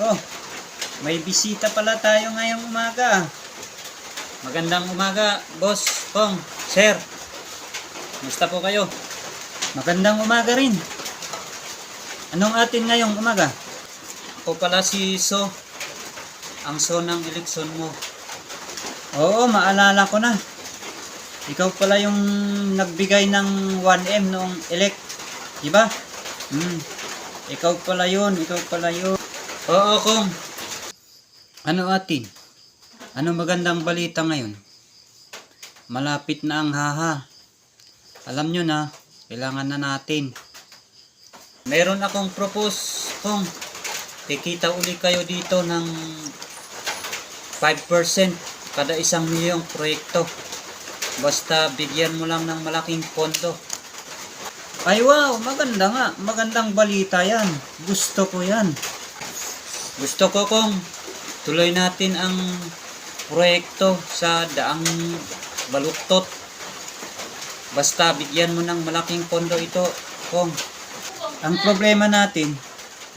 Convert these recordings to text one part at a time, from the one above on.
Oh, may bisita pala tayo ngayong umaga. Magandang umaga, boss, Kong, sir. Musta po kayo? Magandang umaga rin. Anong atin ngayong umaga? Ako pala si So. Ang So ng eleksyon mo. Oo, maalala ko na. Ikaw pala yung nagbigay ng 1M noong elect. Diba? Hmm. Ikaw pala yun, ikaw pala yun. Oo, Kong. Ano atin? Ano magandang balita ngayon? Malapit na ang haha. Alam nyo na, kailangan na natin. Meron akong propose, Kong. Kikita uli kayo dito ng 5% kada isang milyong proyekto. Basta bigyan mo lang ng malaking pondo. Ay wow, maganda nga. Magandang balita yan. Gusto ko yan. Gusto ko kong tuloy natin ang proyekto sa daang baluktot. Basta bigyan mo ng malaking pondo ito, Kong. Ang problema natin,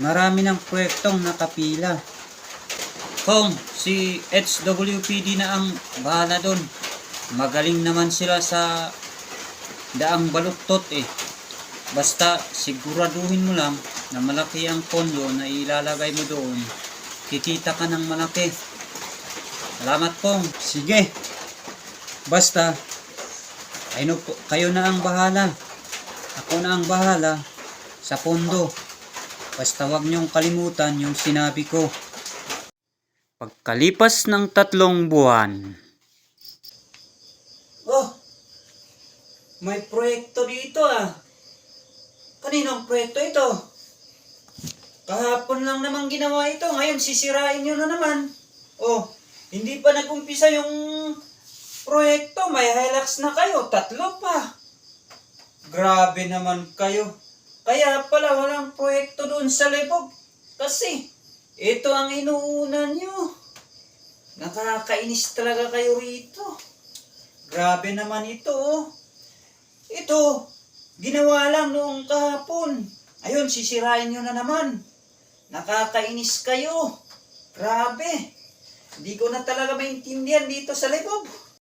marami ng proyektong nakapila. Kong, si HWPD na ang bahala doon. Magaling naman sila sa daang baluktot eh. Basta siguraduhin mo lang na malaki ang pondo na ilalagay mo doon. Kikita ka ng malaki. Salamat pong. Sige. Basta, kayo, kayo na ang bahala. Ako na ang bahala sa pondo. Basta wag niyong kalimutan yung sinabi ko. Pagkalipas ng tatlong buwan. Oh, may proyekto dito ah. Kaninong proyekto ito? Kahapon lang naman ginawa ito. Ngayon sisirain nyo na naman. Oh, hindi pa nag-umpisa yung proyekto. May Hilux na kayo. Tatlo pa. Grabe naman kayo. Kaya pala walang proyekto doon sa Lebog. Kasi ito ang inuuna nyo. Nakakainis talaga kayo rito. Grabe naman ito. oh. Ito, ginawa lang noong kahapon. Ayun, sisirain nyo na naman. Nakakainis kayo. Grabe. Hindi ko na talaga maintindihan dito sa Lebog.